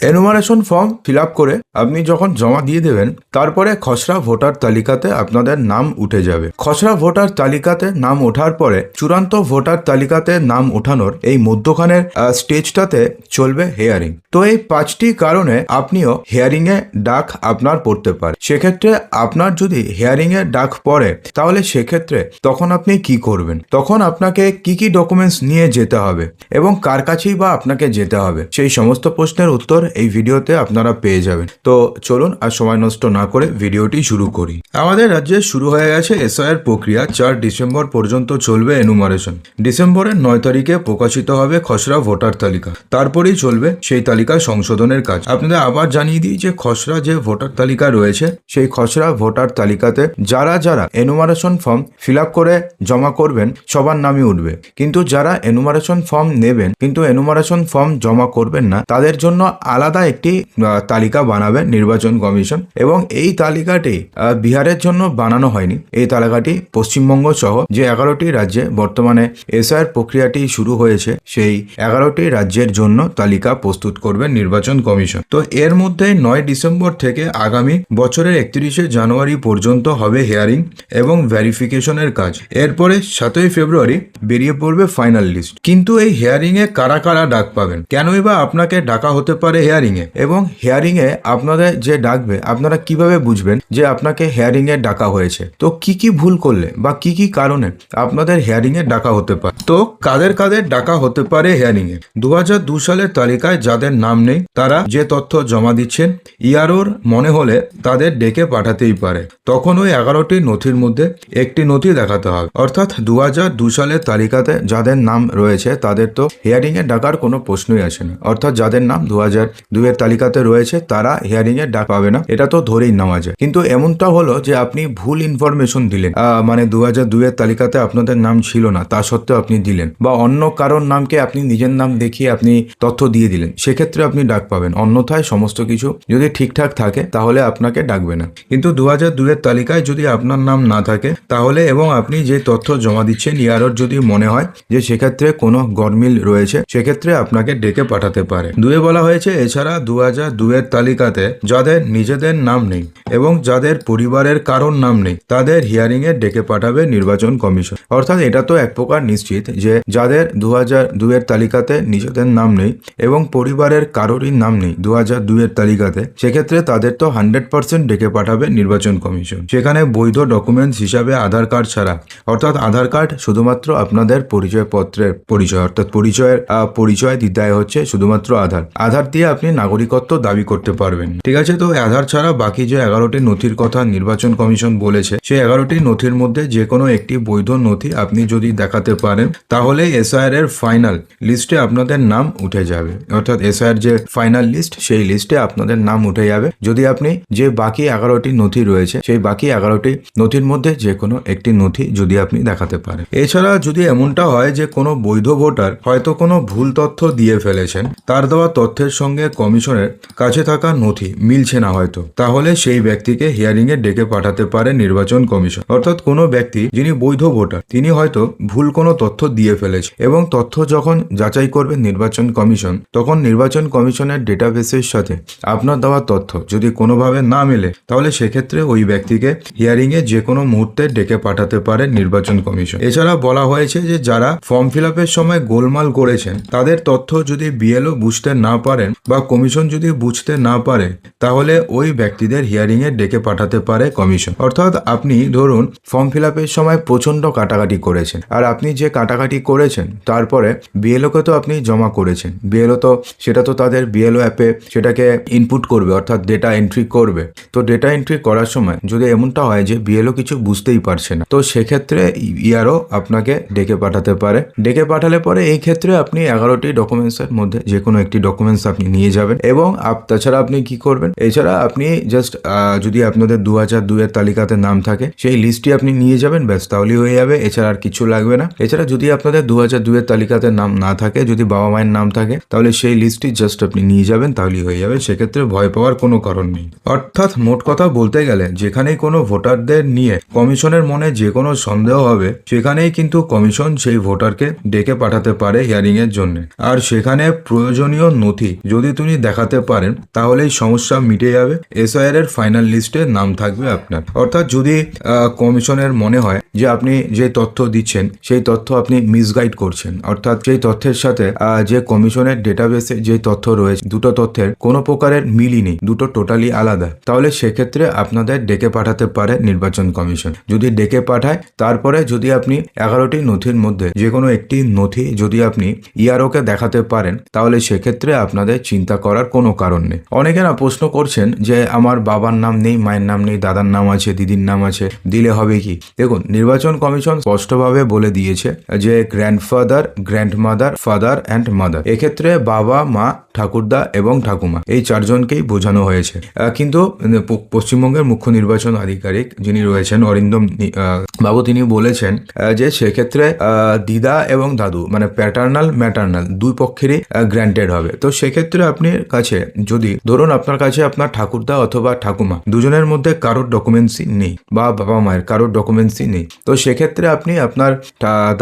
Enumeration form fill করে আপনি যখন জমা দিয়ে দেবেন, তারপরে খসড়া ভোটার তালিকাতে আপনাদের নাম উঠে যাবে। খসড়া ভোটার তালিকাতে নাম ওঠার পরে চূড়ান্ত ভোটার তালিকাতে নাম ওঠানোর এই মধ্যখানের স্টেজটাতে চলবে হেয়ারিং তো এই পাঁচটি কারণে আপনিও হেয়ারিং এ ডাক আপনার পড়তে পারে। সেক্ষেত্রে আপনার যদি হেয়ারিং এ ডাক পড়ে, তাহলে সেক্ষেত্রে তখন আপনি কি করবেন? তখন আপনাকে কি কি ডকুমেন্টস নিয়ে যেতে হবে এবং কার কাছেই বা আপনাকে যেতে হবে? সেই সমস্ত প্রশ্নের উত্তর এই ভিডিওতে আপনারা পেয়ে যাবেন। তো চলুন আর সময় নষ্ট না করে ভিডিওটি শুরু করি। আমাদের রাজ্যে শুরু হয়ে গেছে এসআইয়ের প্রক্রিয়া, চার ডিসেম্বর পর্যন্ত চলবে এনুমারেশন ডিসেম্বরের নয় তারিখে প্রকাশিত হবে খসড়া ভোটার তালিকা। তারপরেই চলবে সেই তালিকা সংশোধনের কাজ। আপনাদের আবার জানিয়ে দিই যে খসড়া যে ভোটার তালিকা রয়েছে, সেই খসড়া ভোটার তালিকাতে যারা যারা এনুমারেশন ফর্ম ফিল করে জমা করবেন, সবার নামই উঠবে। কিন্তু যারা এনুমারেশন ফর্ম নেবেন, কিন্তু এনুমারেশন ফর্ম জমা করবেন না, তাদের জন্য আলাদা একটি তালিকা বানাবে নির্বাচন কমিশন। এবং এই তালিকাটি বিহারের জন্য বানানো হয়নি। এই তালিকাটি পশ্চিমবঙ্গ সহ যে এগারোটি রাজ্যে বর্তমানে এসআইয়ের প্রক্রিয়াটি শুরু হয়েছে, সেই এগারোটি রাজ্যের জন্য তালিকা প্রস্তুত করবে নির্বাচন কমিশন। তো এর মধ্যে নয় ডিসেম্বর থেকে আগামী বছরের একত্রিশে জানুয়ারি পর্যন্ত হবে হেয়ারিং এবং ভেরিফিকেশনের কাজ। এরপরে সাতই ফেব্রুয়ারি বেরিয়ে পড়বে ফাইনাল লিস্ট। কিন্তু এই হিয়ারিং এ কারা কারা ডাক পাবেন? কেনই বা আপনাকে ডাকা হতে পারে হিয়ারিং এ এবং হিয়ারিং এ আপনাদের যে ডাকবে, আপনারা কীভাবে বুঝবেন যে আপনাকে হিয়ারিং এ ডাকা হয়েছে? তো কি কি ভুল করলে বা কি কি কারণে আপনাদের হিয়ারিং এ ডাকা হতে পারে? তো কাদের কাদের ডাকা হতে পারে হিয়ারিং এ দু দু সালের তালিকায় যাদের নাম নেই, তারা যে তথ্য জমা দিচ্ছেন, ইয়ারোর মনে হলে তাদের ডেকে পাঠাতেই পারে। তখন ওই এগারোটি নথির মধ্যে একটি নথি দেখাতে হবে। অর্থাৎ দু হাজার দু সালের তালিকাতে যাদের নাম রয়েছে, তাদের তো হিয়ারিং এ ডাকার কোনো প্রশ্নই আসে না। অর্থাৎ যাদের নাম দু হাজার দুইয়ের তালিকাতে রয়েছে, তারা হিয়ারিং এ ডাক পাবে না। এটা তো ধরেই নেওয়া যায়। কিন্তু এমনটা হলো যে আপনি ভুল ইনফরমেশন দিলেন। মানে দু হাজার দুইয়ের তালিকাতে আপনাদের নাম ছিল না, তা সত্ত্বেও আপনি দিলেন। বা অন্য কারোর নামকে আপনি নিজের নাম দেখিয়ে আপনি তথ্য দিয়ে দিলেন। সেক্ষেত্রে আপনি ডাক পাবেন। অন্যথায় সমস্ত কিছু যদি ঠিকঠাক থাকে, তাহলে আপনাকে ডাকবে না। কিন্তু দু হাজার দুইয়ের তালিকায় যদি আপনার নাম না থাকে, তাহলে এবং আপনি যে তথ্য জমা দিচ্ছেন, ইয়ারোর যদি মনে হয় যে সেক্ষেত্রে কোনো গরমিল রয়েছে, সেক্ষেত্রে আপনাকে ডেকে পাঠাতে পারে। দুয়ে বলা হয়েছে এছাড়া দু হাজার দুয়ের তালিকাতে যাদের নিজেদের নাম নেই এবং যাদের পরিবারের কারোর নাম নেই, তাদের হিয়ারিং এ ডেকে পাঠাবে নির্বাচন কমিশন। অর্থাৎ এটা তো এক প্রকার নিশ্চিত যে যাদের দু হাজার দুয়ের তালিকাতে নিজেদের নাম নেই এবং পরিবারের কারোরই নাম নেই দু হাজার দুয়ের তালিকাতে, সেক্ষেত্রে তাদের তো হান্ড্রেড পার্সেন্ট ডেকে পাঠাবে নির্বাচন কমিশন। সেখানে বৈধ ডকুমেন্টস হিসাবে আধার কার্ড ছাড়া, অর্থাৎ আধার কার্ড শুধুমাত্র আপনাদের পরিচয়পত্রের পরিচয়, অর্থাৎ পরিচয়ের পরিচয় দিতে হচ্ছে শুধুমাত্র আধার। আধার দিয়ে আপনি নাগরিকত্ব দাবি করতে পারবেন। ঠিক আছে, তো আধার ছাড়া বাকি যে এগারোটি নথির কথা নির্বাচন কমিশন বলেছে, সেই এগারোটি নথির মধ্যে যে কোনো একটি বৈধ নথি আপনি যদি দেখাতে পারেন, তাহলে এসআইআর এর ফাইনাল লিস্টে আপনাদের নাম উঠে যাবে। অর্থাৎ এসআইআর যে ফাইনাল লিস্ট, সেই লিস্টে আপনাদের নাম উঠে যাবে। যদি আপনি যে বাকি এগারোটি নথি রয়েছে, সেই বাকি এগারোটি নথির মধ্যে যে কোনো একটি নথি যদি আপনি দেখাতে পারেন। এছাড়া যদি এমনটা হয় যে কোনো বৈধ ভোটার হয়তো কোনো ভুল তথ্য দিয়ে ফেলেছেন, তার দেওয়া তথ্যের সঙ্গে কমিশনের কাছে থাকা নথি মিলছে না হয়তো। তাহলে সেই ব্যক্তিকে হিয়ারিং এ ডেকে পাঠাতে পারে নির্বাচন কমিশন। অর্থাৎ কোনো ব্যক্তি যিনি বৈধ ভোটার, তিনি হয়তো ভুল কোনো তথ্য দিয়ে ফেলেছে এবং তথ্য যখন যাচাই করবে নির্বাচন কমিশন, তখন নির্বাচন কমিশনের ডেটাবেসের সাথে আপনার দেওয়া তথ্য যদি কোনোভাবে না মেলে, তাহলে সেক্ষেত্রে ওই ব্যক্তিকে হিয়ারিং এ যে কোনো মুহূর্তে ডেকে পাঠাতে পারে নির্বাচন কমিশন। এছাড়া বলা হয়েছে যে যারা ফর্ম ফিল সময় গোলমাল করেছেন, তাদের তথ্য যদি বিএলও বুঝতে না পারেন বা কমিশন যদি বুঝতে না পারে, তাহলে ওই ব্যক্তিদের হিয়ারিং এ ডেকে পাঠাতে পারে কমিশন। অর্থাৎ আপনি ধরুন ফর্ম ফিল সময় প্রচণ্ড কাটাকাটি করেছেন। আর আপনি যে কাটাকাটি করেছেন, তারপরে বিএলওকে তো আপনি জমা করেছেন। বিএলও তো, সেটা তো তাদের বিএলও অ্যাপে সেটাকে ইনপুট করবে, অর্থাৎ ডেটা এন্ট্রি করবে। তো ডেটা এন্ট্রি করার সময় যদি এমনটা হয় যে বিএলও কিছু বুঝতেই পারছে না, তো সেক্ষেত্রে ইয়ারও আপনাকে ডেকে পাঠাতে পারে। ডেকে পাঠালে পরে এই ক্ষেত্রে আপনি এগারোটি ডকুমেন্টসের মধ্যে যে কোনো একটি ডকুমেন্টস আপনি নিয়ে যাবেন এবং তাছাড়া আপনি কি করবেন? এছাড়া আপনি জাস্ট যদি আপনাদের দু হাজার দুয়ের তালিকাতে নাম থাকে, সেই লিস্টটি আপনি নিয়ে যাবেন, ব্যাস তাহলেই হয়ে যাবে, এছাড়া আর কিছু লাগবে না। এছাড়া যদি আপনাদের দু হাজার দুয়ের তালিকাতে নাম না থাকে, যদি বাবা মায়ের নাম থাকে, তাহলে সেই লিস্টটি জাস্ট আপনি নিয়ে যাবেন, তাহলেই হয়ে যাবে, সেক্ষেত্রে ভয় পাওয়ার কোনো কারণ নেই। অর্থাৎ মোট কথা বলতে গেলে, যেখানেই কোনো ভোটারদের নিয়ে কমিশনের মনে যে কোনো সন্দেহ হবে, সেখানেই কিন্তু কমিশন সেই ভোটারকে ডেকে পাঠাতে পারে হিয়ারিং এর জন্য। আর সেখানে প্রয়োজনীয় নথি, যদি যদি তুমি দেখাতে পারেন তাহলে এই সমস্যা মিটে যাবে। এসআইআর এর ফাইনাল লিস্টে নাম থাকবে আপনার। অর্থাৎ যদি কমিশনের মনে হয় যে আপনি যে তথ্য দিচ্ছেন, সেই তথ্য আপনি মিসগাইড করছেন। অর্থাৎ সেই তথ্যের সাথে যে কমিশনের ডেটাবেসে যে তথ্য রয়েছে, দুটো তথ্যের কোনো প্রকারের মিলই নেই, দুটো টোটালি আলাদা। তাহলে সেক্ষেত্রে আপনাদের ডেকে পাঠাতে পারে নির্বাচন কমিশন। যদি ডেকে পাঠায়, তারপরে যদি আপনি এগারোটি নথির মধ্যে যে কোনো একটি নথি যদি আপনি ইয়ারোকে দেখাতে পারেন, তাহলে সেক্ষেত্রে আপনাদের চিন্তা করার কোনো কারণ নেই। অনেকেরা প্রশ্ন করছেন যে আমার বাবার নাম নেই, মায়ের নাম নেই, দাদার নাম আছে, দিদির নাম আছে, দিলে হবে কি? দেখুন, নির্বাচন কমিশন স্পষ্টভাবে বলে দিয়েছে যে grandfather grandmother father and mother এক্ষেত্রে বাবা, মা, ঠাকুরদা এবং ঠাকুমা, এই চারজনকেই বোঝানো হয়েছে। কিন্তু পশ্চিমবঙ্গের মুখ্য নির্বাচন আধিকারিক যিনি রয়েছেন, অরিন্দম বাবু তিনি বলেছেন যে সেক্ষেত্রে দিদা এবং দাদু মানে প্যাটার্নাল ম্যাটার্নাল দুই পক্ষেরই গ্র্যান্টেড হবে। তো সেক্ষেত্রে আপনি কাছে, যদি ধরুন আপনার কাছে আপনার ঠাকুরদা অথবা ঠাকুমা, দুজনের মধ্যে কারোর ডকুমেন্টসই নেই বা বাবা মায়ের কারোর ডকুমেন্টসই নেই, তো সেক্ষেত্রে আপনি আপনার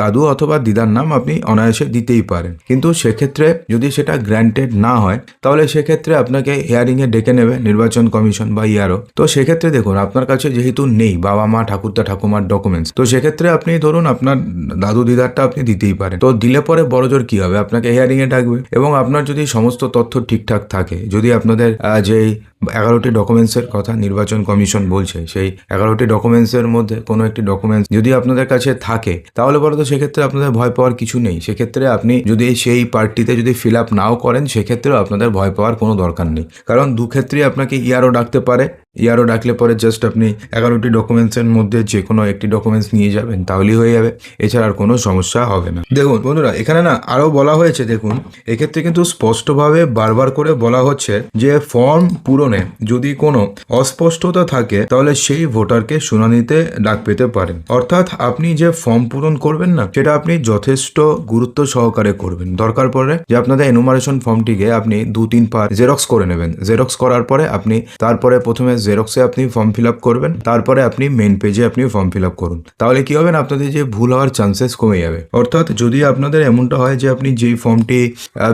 দাদু অথবা দিদার নাম আপনি অনায়াসে দিতেই পারেন। কিন্তু সেক্ষেত্রে যদি সেটা গ্র্যান্টেড না হয়, তাহলে সেক্ষেত্রে আপনাকে হিয়ারিং এ ডেকে নেবে নির্বাচন কমিশন বা ইয়ারও তো সেক্ষেত্রে দেখুন, আপনার কাছে যেহেতু নেই বাবা মা, ঠাকুরদা, ঠাকুমার ডকুমেন্টস তো সেক্ষেত্রে আপনি ধরুন আপনার দাদু, দিদারটা আপনি দিতেই পারেন। তো দিলে পরে বড়জোর কি হবে? আপনাকে হিয়ারিং এ ডাকবে এবং আপনার যদি সমস্ত তথ্য ঠিকঠাক থাকে। যদি আপনাদের যে এগারোটি ডকুমেন্টসের কথা নির্বাচন কমিশন বলছে। সেই এগারোটি ডকুমেন্টসের মধ্যে কোনো একটি ডকুমেন্টস যদি আপনাদের কাছে থাকে, তাহলে বলো তো সেক্ষেত্রে আপনাদের ভয় পাওয়ার কিছু নেই। সেক্ষেত্রে আপনি যদি সেই পার্টিতে যদি ফিল আপ নাও করেন, সেক্ষেত্রেও আপনাদের ভয় পাওয়ার কোনো দরকার নেই। কারণ দু ক্ষেত্রেই আপনাকে ইয়ারও ডাকতে পারে। ইয়ারও ডাকলে পরে জাস্ট আপনি এগারোটি ডকুমেন্টসের মধ্যে যে কোনো একটি ডকুমেন্টস নিয়ে যাবেন, তাহলেই হয়ে যাবে। এছাড়া আর কোনো সমস্যা হবে না। দেখুন বন্ধুরা, এখানে না আরও বলা হয়েছে, দেখুন, এক্ষেত্রে কিন্তু স্পষ্টভাবে বারবার করে বলা হচ্ছে যে ফর্ম পূরণে যদি কোনো অস্পষ্টতা থাকে, তাহলে সেই ভোটারকে শুনানিতে ডাক পেতে পারেন। অর্থাৎ আপনি যে ফর্ম পূরণ করবেন না, সেটা আপনি যথেষ্ট গুরুত্ব সহকারে করবেন। দরকার পড়ে যে আপনাদের এনুমারেশন ফর্মটিকে আপনি দু তিন পার জেরক্স করে নেবেন। জেরক্স করার পরে আপনি, তারপরে প্রথমে জেরক্সে আপনি ফর্ম ফিল আপ করবেন। তারপরে আপনি মেন পেজে আপনি ফর্ম ফিল আপ করুন। তাহলে কি হবে আপনাদের যে ভুল হওয়ার চান্সেস কমে যাবে। অর্থাৎ যদি আপনাদের এমনটা হয় যে আপনি যেই ফর্মটি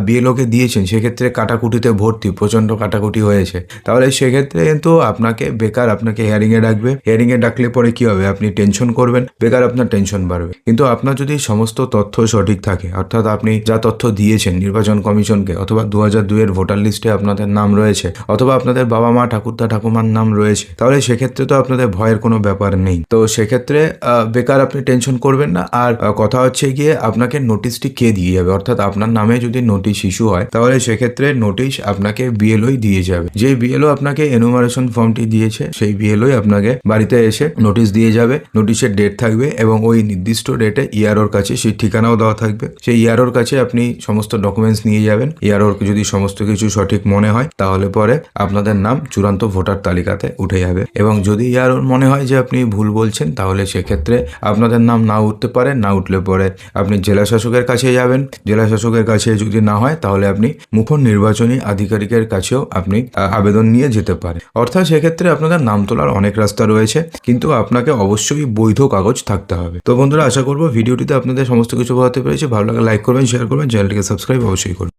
বিএলওকে দিয়েছেন, সেক্ষেত্রে কাটাকুটিতে ভর্তি, প্রচণ্ড কাটাকুটি হয়েছে। তাহলে সেক্ষেত্রে কিন্তু আপনাকে, বেকার আপনাকে হিয়ারিংয়ে ডাকবে। হিয়ারিংয়ে ডাকলে পরে কি হবে? আপনি টেনশন করবেন। বেকার আপনার টেনশন বাড়বে। কিন্তু আপনার যদি সমস্ত তথ্য সঠিক থাকে, অর্থাৎ আপনি যা তথ্য দিয়েছেন নির্বাচন কমিশনকে, অথবা দু হাজার দুইয়ের ভোটার লিস্টে আপনাদের নাম রয়েছে, অথবা আপনাদের বাবা মা, ঠাকুরদা, ঠাকুমার নাম রয়েছে, তাহলে সেক্ষেত্রে তো আপনাদের ভয়ের কোনো ব্যাপার নেই। তো সেক্ষেত্রে বেকার আপনি টেনশন করবেন না। আর কথা হচ্ছে গিয়ে আপনাকে নোটিশটি কে দিয়ে যাবে? অর্থাৎ আপনার নামে যদি নোটিশ ইস্যু হয়, তাহলে সেক্ষেত্রে নোটিশ আপনাকে বিএলওই দিয়ে যাবে। যে বিএলও আপনাকে এনুমারেশন ফর্মটি দিয়েছে সেই বিএলওই আপনাকে বাড়িতে এসে নোটিশ দিয়ে যাবে। নোটিশের ডেট থাকবে এবং ওই নির্দিষ্ট ডেটে ইয়ারোর কাছে সেই ঠিকানাও দেওয়া থাকবে। সেই ইয়ারোর কাছে আপনি সমস্ত ডকুমেন্টস নিয়ে যাবেন। ইয়ারোর যদি সমস্ত কিছু সঠিক মনে হয় তাহলে পরে আপনাদের নাম চূড়ান্ত ভোটার তালিকাতে উঠে যাবে। এবং যদি ইয়ারোর মনে হয় যে আপনি ভুল বলছেন তাহলে সেক্ষেত্রে আপনাদের নাম না উঠতে পারে না উঠলে পরে আপনি জেলা শাসকের কাছে যাবেন। জেলা শাসকের কাছে যদি না হয় তাহলে আপনি মুখ্য নির্বাচনী আধিকারিকের কাছেও আপনি আহ, আবেদন নিয়ে যেতে পারে। অর্থাৎ সেক্ষেত্রে আপনাদের নাম তোলার অনেক রাস্তা রয়েছে, কিন্তু আপনাকে অবশ্যই বৈধ কাগজ থাকতে হবে। তো বন্ধুরা, আশা করব ভিডিওটিতে আপনাদের সমস্ত কিছু বোঝাতে পেরেছি। ভালো লাগে লাইক করবেন শেয়ার করবেন, চ্যানেলটিকে সাবস্ক্রাইব অবশ্যই করবেন